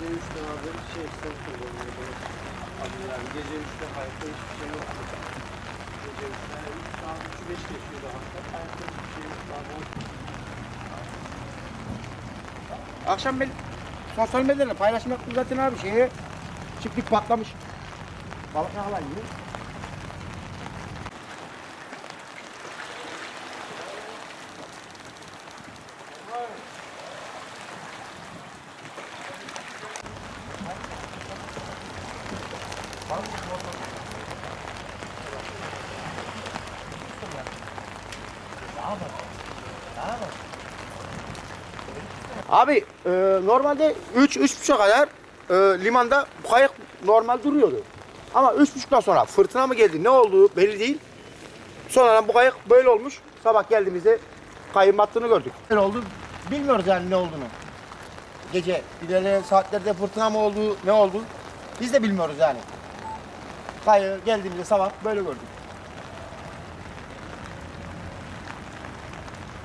gece 3'te abi şey sen kullanıyor. Abi yani gece 3'te hayatta hiçbir şey yok. Gece 3'te 3 saat 3'ü 5 geçiyordu hatta. Hayatta hiçbir şey yok. Akşam ben sosyal medyada paylaşım yaptım zaten abi şeye. Çiftlik patlamış. Balık ne Abi e, normalde 3 3.30'a kadar e, limanda bu kayık normal duruyordu. Ama 3.30'dan sonra fırtına mı geldi ne olduğu belli değil. Sonra bu kayık böyle olmuş. Sabah geldiğimizde kayığın battığını gördük. Ne oldu bilmiyoruz yani ne olduğunu. Gece ilerleyen saatlerde fırtına mı oldu ne oldu biz de bilmiyoruz yani. Kayığı geldiğimizde sabah böyle gördük.